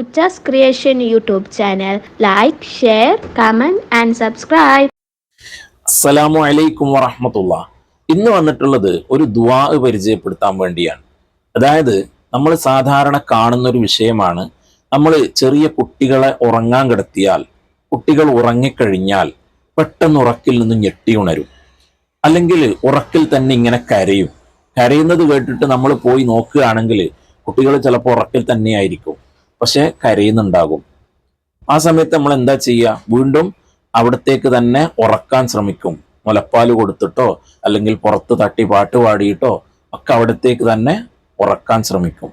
കുച്ചാസ് creation YouTube channel like share comment and subscribe അസ്സലാമു അലൈക്കും വറഹമത്തുള്ള ഇന്ന് വന്നിട്ടുള്ളത് ഒരു ദുആ പരിചയപ്പെടുത്താൻ വേണ്ടിയാണ്. അതായത് നമ്മൾ സാധാരണ കാണുന്ന ഒരു വിഷയമാണ്. നമ്മൾ ചെറിയ കുട്ടികളെ ഉറങ്ങാൻ കിടത്തിയാൽ കുട്ടികൾ ഉറങ്ങിക്കഴിഞ്ഞാൽ പെട്ടെന്ന് ഉറക്കിൽ നിന്ന് ഞെട്ടി ഉണരും. അല്ലെങ്കിൽ ഉറക്കിൽ തന്നെ ഇങ്ങനെ കരയും. കരയുന്നത് കേട്ടിട്ട് നമ്മൾ പോയി നോക്കുകയാണെങ്കിൽ കുട്ടികൾ ചിലപ്പോൾ ഉറക്കിൽ തന്നെയായിരിക്കും പക്ഷെ കരയുന്നുണ്ടാകും. ആ സമയത്ത് നമ്മൾ എന്താ ചെയ്യുക? വീണ്ടും അവിടത്തേക്ക് തന്നെ ഉറക്കാൻ ശ്രമിക്കും. മുലപ്പാൽ കൊടുത്തിട്ടോ അല്ലെങ്കിൽ പുറത്ത് തട്ടി പാട്ട് പാടിയിട്ടോ ഒക്കെ അവിടത്തേക്ക് തന്നെ ഉറക്കാൻ ശ്രമിക്കും.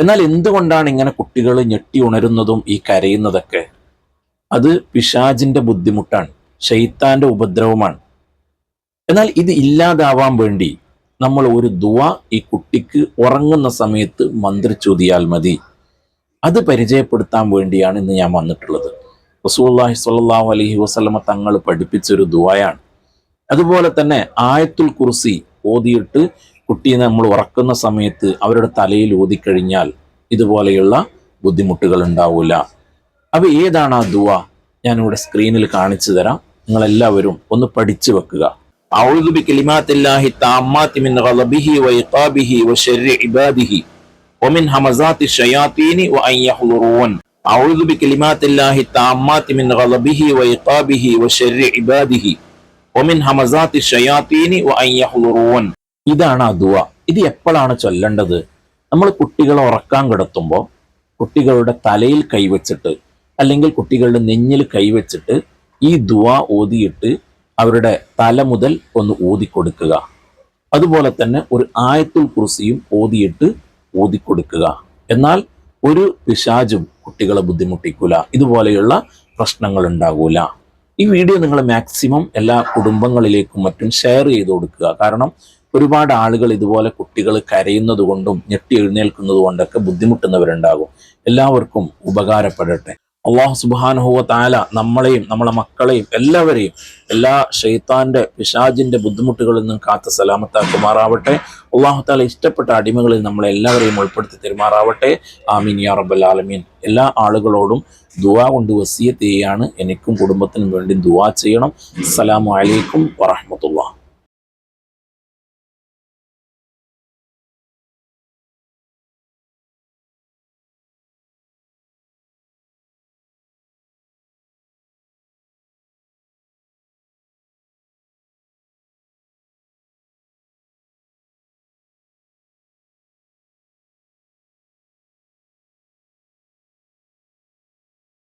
എന്നാൽ എന്തുകൊണ്ടാണ് ഇങ്ങനെ കുട്ടികൾ ഞെട്ടി ഉണരുന്നതും ഈ കരയുന്നതൊക്കെ? അത് പിശാജിന്റെ ബുദ്ധിമുട്ടാണ്. ഷെയ്ത്താന്റെ ഉപദ്രവമാണ്. എന്നാൽ ഇത് ഇല്ലാതാവാൻ വേണ്ടി നമ്മൾ ഒരു ദുവ ഈ കുട്ടിക്ക് ഉറങ്ങുന്ന സമയത്ത് മന്ത്രിച്ചൊതിയാൽ മതി. അത് പരിചയപ്പെടുത്താൻ വേണ്ടിയാണ് ഇന്ന് ഞാൻ വന്നിട്ടുള്ളത് റസൂല്ലാഹി സ്വല്ലല്ലാഹു അലൈഹി വസല്ലമ തങ്ങൾ പഠിപ്പിച്ചൊരു ദുആയാണ് അതുപോലെ തന്നെ ആയത്തുൽ കുർസി ഓതിയിട്ട് കുട്ടിയെ നമ്മൾ ഉറക്കുന്ന സമയത്ത് അവരുടെ തലയിൽ ഓതിക്കഴിഞ്ഞാൽ ഇതുപോലെയുള്ള ബുദ്ധിമുട്ടുകൾ ഉണ്ടാവില്ല അപ്പൊ ഏതാണ് ആ ദുആ ഞാനിവിടെ സ്ക്രീനിൽ കാണിച്ചു തരാം നിങ്ങൾ എല്ലാവരും ഒന്ന് പഠിച്ചു വെക്കുക أعوذ بكلمات الله التامات من غضبه وعقابه وشر عباده ومن همزات الشياطين وأن يحضرون أعوذ بكلمات الله التامات من غضبه وعقابه وشر عباده ومن همزات الشياطين وأن يحضرون ഇതാണ് ആ ദുവ ഇത് എപ്പോഴാണ് ചൊല്ലേണ്ടത് നമ്മൾ കുട്ടികളെ ഉറക്കാൻ കിടത്തുമ്പോൾ കുട്ടികളുടെ തലയിൽ കൈവച്ചിട്ട് അല്ലെങ്കിൽ കുട്ടികളുടെ നെഞ്ഞിൽ കൈവച്ചിട്ട് ഈ ദുവ ഓതിയിട്ട് അവരുടെ തല മുതൽ ഒന്ന് ഊതിക്കൊടുക്കുക അതുപോലെ തന്നെ ഒരു ആയത്തുൽ കുർസിയും ഓതിയിട്ട് ഊതിക്കൊടുക്കുക എന്നാൽ ഒരു പിശാചും കുട്ടികളെ ബുദ്ധിമുട്ടിക്കൂല. ഇതുപോലെയുള്ള പ്രശ്നങ്ങൾ ഉണ്ടാകൂല ഈ വീഡിയോ നിങ്ങൾ മാക്സിമം എല്ലാ കുടുംബങ്ങളിലേക്കും മറ്റും ഷെയർ ചെയ്ത് കൊടുക്കുക. കാരണം ഒരുപാട് ആളുകൾ ഇതുപോലെ കുട്ടികൾ കരയുന്നത് കൊണ്ടും ഞെട്ടി എഴുന്നേൽക്കുന്നത് കൊണ്ടൊക്കെ ബുദ്ധിമുട്ടുന്നവരുണ്ടാകും. എല്ലാവർക്കും ഉപകാരപ്പെടട്ടെ. അള്ളാഹു സുബാനുഹുവ താല നമ്മളെയും നമ്മളെ മക്കളെയും എല്ലാവരെയും എല്ലാ ഷെയ്ത്താന്റെ പിശാജിന്റെ ബുദ്ധിമുട്ടുകളിൽ നിന്നും കാത്ത് സലാമത്താക്കുമാറാവട്ടെ. അള്ളാഹു താല ഇഷ്ടപ്പെട്ട അടിമകളിൽ നമ്മളെ എല്ലാവരെയും ഉൾപ്പെടുത്തി തെരുമാറാവട്ടെ. ആമീൻ യാ റബ്ബൽ ആലമീൻ. എല്ലാ ആളുകളോടും ദുവാ കൊണ്ട് വസിയത്ത് ചെയ്യാണ്. എനിക്കും കുടുംബത്തിനും വേണ്ടി ദുവാ ചെയ്യണം. അസ്സലാമു അലൈക്കും വറഹമത്തുള്ള